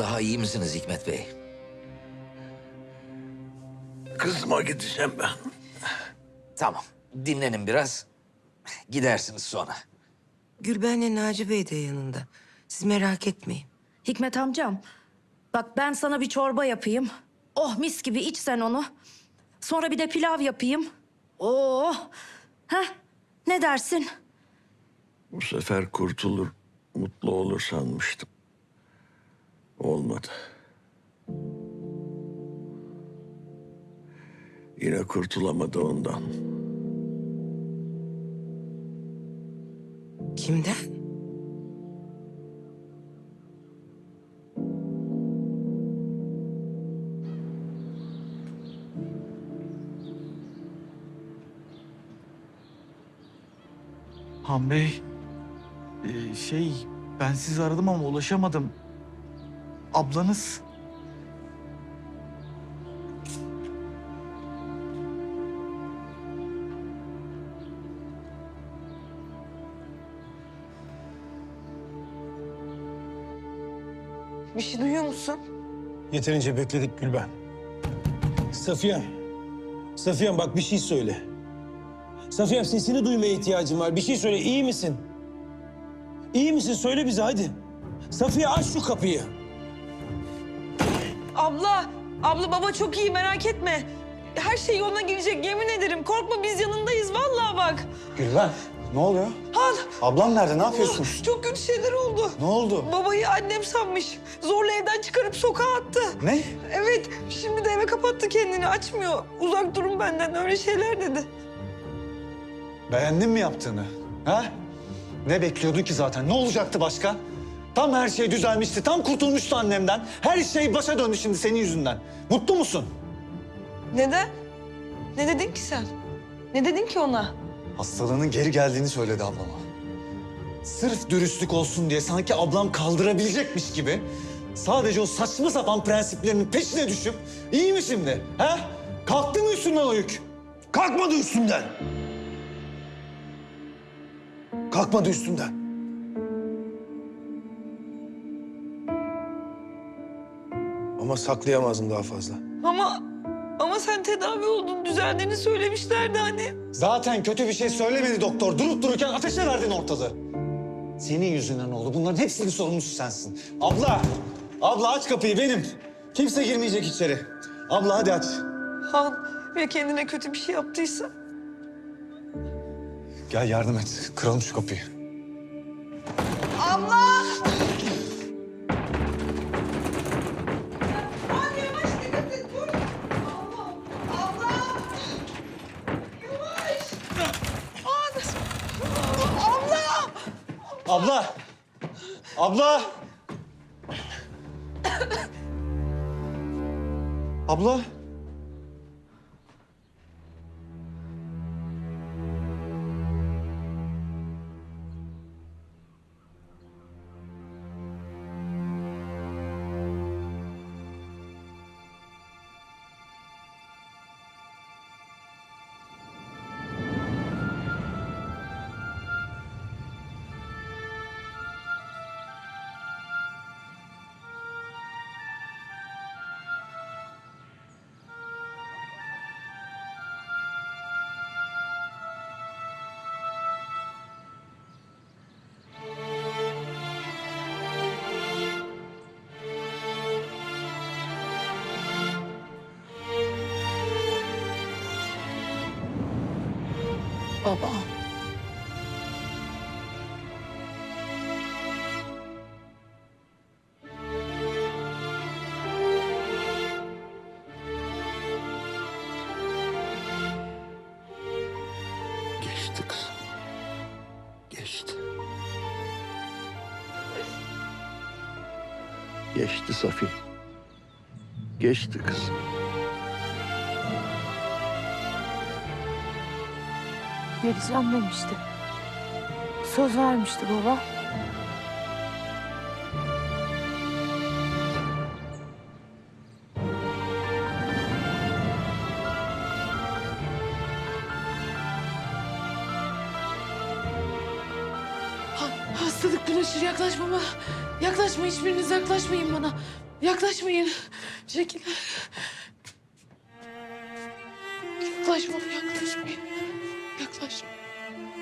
Daha iyi misiniz Hikmet Bey? Kızıma gideceğim ben. Tamam. Dinlenin biraz. Gidersiniz sonra. Gülben'le Naci Bey de yanında. Siz merak etmeyin. Hikmet amcam, bak ben sana bir çorba yapayım. Oh mis gibi iç sen onu. Sonra bir de pilav yapayım. Oh, heh, ne dersin? Bu sefer kurtulur, mutlu olur sanmıştım. Olmadı. Yine kurtulamadı ondan. Kimden? Han Bey, e, şey ben sizi aradım ama ulaşamadım. Ablanız Bir şey duyuyor musun? Yeterince bekledik Gülben. Safiye. Safiye bak bir şey söyle. Safiye sesini duymaya ihtiyacım var. Bir şey söyle iyi misin? İyi misin? Söyle bize hadi. Safiye aç şu kapıyı. Abla, abla baba çok iyi merak etme. Her şey yoluna girecek yemin ederim. Korkma biz yanındayız vallahi bak. Gülben ne oluyor? Han, Ablam nerede? Ne yapıyorsun? çok kötü şeyler oldu. Ne oldu? Babayı annem sanmış. Zorla evden çıkarıp sokağa attı. Ne? Evet, şimdi de eve kapattı kendini. Açmıyor. Uzak durun benden öyle şeyler dedi. Beğendin mi yaptığını? Ha? Ne bekliyordun ki zaten? Ne olacaktı başka? Tam her şey düzelmişti. Tam kurtulmuştu annemden. Her şey başa döndü şimdi senin yüzünden. Mutlu musun? Neden? Ne dedin ki sen? Ne dedin ki ona? Hastalığının geri geldiğini söyledi ablama. Sırf dürüstlük olsun diye sanki ablam kaldırabilecekmiş gibi... ...sadece o saçma sapan prensiplerinin peşine düşüp... ...iyi mi şimdi? Ha? Kalktı mı üstünden o yük? Kalkmadı üstümden. Kalkmadı üstümden. Ama saklayamazdım daha fazla. Ama ama sen tedavi oldun, düzeldiğini söylemişlerdi hani. Zaten kötü bir şey söylemedi doktor. Durup dururken ateşe verdin ortalığı. Senin yüzünden oldu. Bunların hepsinin sorumlusu sensin. Abla, abla aç kapıyı benim. Kimse girmeyecek içeri. Abla hadi aç. Han, ya kendine kötü bir şey yaptıysa? Gel yardım et. Kıralım şu kapıyı. Abla! Abla! Abla! Baba. Geçti kızım. Geçti. Geçti Safiye. Geçti kızım. Geleceğim demişti. Söz vermişti baba. Hastalık bulaşır yaklaşma bana. Yaklaşma hiçbiriniz yaklaşmayın bana. Yaklaşmayın. Çekilin. Yaklaşmayın, yaklaşmayın. Yaklaşmayın.